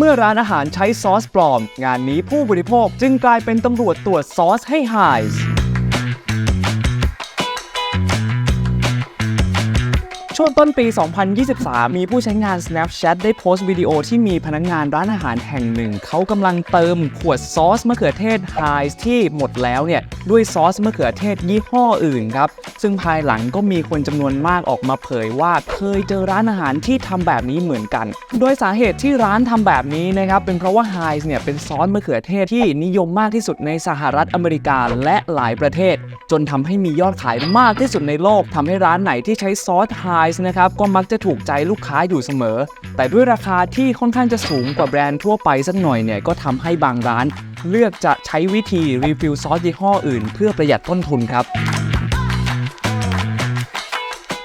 เมื่อร้านอาหารใช้ซอสปลอม งานนี้ผู้บริโภคจึงกลายเป็นตำรวจตรวจซอสให้หาย วงต้นปี 2023 มีผู้ใช้งาน Snapchat ได้โพสต์วิดีโอที่มีพนักงานร้านอาหารแห่งหนึ่ง เขากำลังเติมขวดซอสมะเขือเทศ Heinz ที่หมดแล้วเนี่ย ด้วยซอสมะเขือเทศยี่ห้ออื่นครับ ซึ่งภายหลังก็มีคนจำนวนมากออกมาเผยว่าเคยเจอร้านอาหารที่ทำแบบนี้เหมือนกัน โดยสาเหตุที่ร้านทำแบบนี้นะครับ เป็นเพราะว่า Heinz เนี่ยเป็นซอสมะเขือเทศที่นิยมมากที่สุดในสหรัฐอเมริกาและหลายประเทศ จนทำให้มียอดขายมากที่สุดในโลกทำให้ร้านไหนที่ใช้ซอสนะครับก็มักจะถูกใจลูกค้าอยู่เสมอ แต่ด้วยราคาที่ค่อนข้างจะสูงกว่าแบรนด์ทั่วไปสักหน่อยเนี่ยก็ทำให้บางร้าน เลือกจะใช้วิธีรีฟิลซอสยี่ห้ออื่น เพื่อประหยัดต้นทุนครับ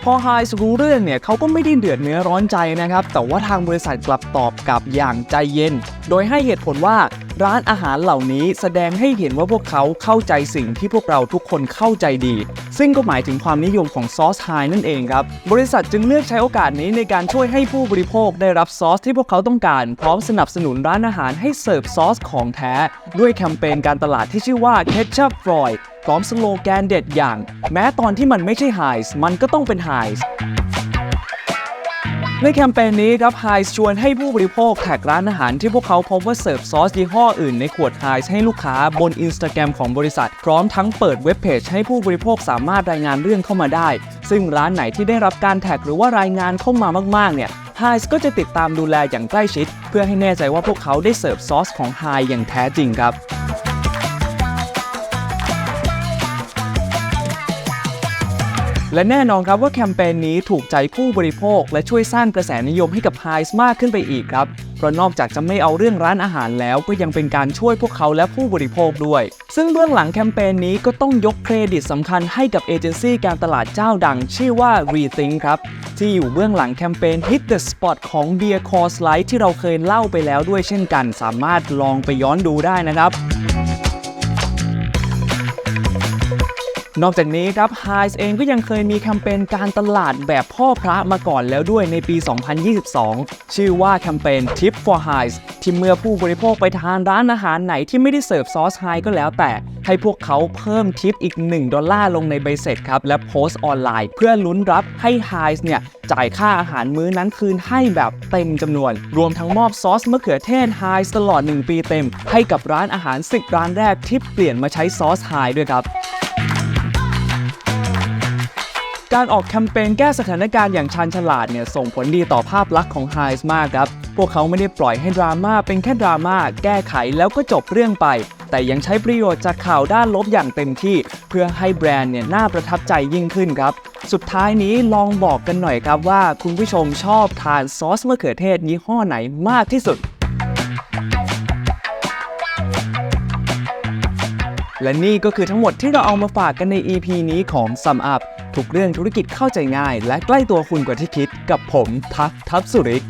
พอไฮส์รู้เรื่องเนี่ยเขาก็ไม่ได้เดือดเนื้อร้อนใจนะครับ แต่ว่าทางบริษัทกลับตอบกลับอย่างใจเย็น โดยให้เหตุผลว่าร้านอาหารเหล่านี้แสดงให้เห็นว่าพวกเขาเข้าใจสิ่งที่พวกเราทุกคนเข้าใจดี ซึ่งก็หมายถึงความนิยมของซอสไฮนั่นเองครับ บริษัทจึงเลือกใช้โอกาสนี้ในการช่วยให้ผู้บริโภคได้รับซอสที่พวกเขาต้องการ พร้อมสนับสนุนร้านอาหารให้เสิร์ฟซอสของแท้ ด้วยแคมเปญการตลาดที่ชื่อว่า Ketchup Freud พร้อมสโลแกนเด็ดอย่าง แม้ตอนที่มันไม่ใช่ไฮส์มันก็ต้องเป็นไฮส์ ในแคมเปญนี้ครับไฮส์ชวนให้ผู้บริโภคแท็กร้านอาหารที่พวกเขาพบว่าเสิร์ฟซอสยี่ห้ออื่นในขวดไฮส์ให้ลูกค้าบน Instagram ของบริษัท พร้อมทั้งเปิดเว็บเพจให้ผู้บริโภคสามารถรายงานเรื่องเข้ามาได้ ซึ่งร้านไหนที่ได้รับการแท็กหรือว่ารายงานเข้ามามากๆเนี่ยไฮส์ก็จะติดตามดูแลอย่างใกล้ชิด เพื่อให้แน่ใจว่าพวกเขาได้เสิร์ฟซอสของไฮอย่างแท้จริงครับ และแน่นอนครับว่าแคมเปญนี้ถูกใจผู้บริโภค และช่วยสร้างกระแสนิยมให้กับไฮส์มากขึ้นไปอีกครับ เพราะนอกจากจะไม่เอาเรื่องร้านอาหารแล้วก็ยังเป็นการช่วยพวกเขาและผู้บริโภคด้วย ซึ่งเบื้องหลังแคมเปญนี้ก็ต้องยกเครดิตสำคัญให้กับเอเจนซี่การตลาดเจ้าดัง ชื่อว่า Rethink ครับที่อยู่เบื้องหลังแคมเปญ Hit the Spot ของ Beer c o r s Light ที่เราเคยเล่าไปแล้วด้วยเช่นกัน สามารถลองไปย้อนดูได้นะครับ นอกจากนี้ครับ h i ส์เองก็ยังเคยมีแคมเปญการตลาดแบบพ่อพระมาก่อนแล้วด้วยในปี 2022 ชื่อว่าแคมเปญ Tip for Highs ที่เมื่อผู้บริโภคไปทานร้านอาหารไหนที่ไม่ได้เสิร์ฟซอสไฮก็แล้วแต่ ให้พวกเขาเพิ่มทิปอีก 1 ดอลลาร์ลงในใบเสร็จครับ และโพสต์ออนไลน์ เพื่อลุ้นรับให้ Highs เนี่ยจ่ายค่าอาหารมื้อนั้นคืนให้แบบเต็มจำนวน รวมทั้งมอบซอสมะเขือเทศ Highs ตลอด 1 ปีเต็ม ให้กับร้านอาหาร 10 ร้านแรกที่เปลี่ยนมาใช้ซอสไฮด้วยครับ การออกแคมเปญแก้สถานการณ์อย่างชาญฉลาดเนี่ยส่งผลดีต่อภาพลักษณ์ของ h i ส์มากครับ พวกเขาไม่ได้ปล่อยให้ดราม่าเป็นแค่ดราม่าแก้ไขแล้วก็จบเรื่องไป แต่ยังใช้ประโยชน์จากข่าวด้านลบอย่างเต็มที่ เพื่อให้แบรนด์เนี่ยน่าประทับใจยิ่งขึ้นครับ สุดท้ายนี้ลองบอกกันหน่อยครับว่า คุณผู้ชมชอบทานซอสมะเขือเทศยี่ห้อไหนมากที่สุด และนี่ก็คือทั้งหมดที่เราเอามาฝากกันใน EP นี้ของ Sum Up ทุกเรื่องธุรกิจเข้าใจง่าย และใกล้ตัวคุณกว่าที่คิดกับผมทักทับสุริก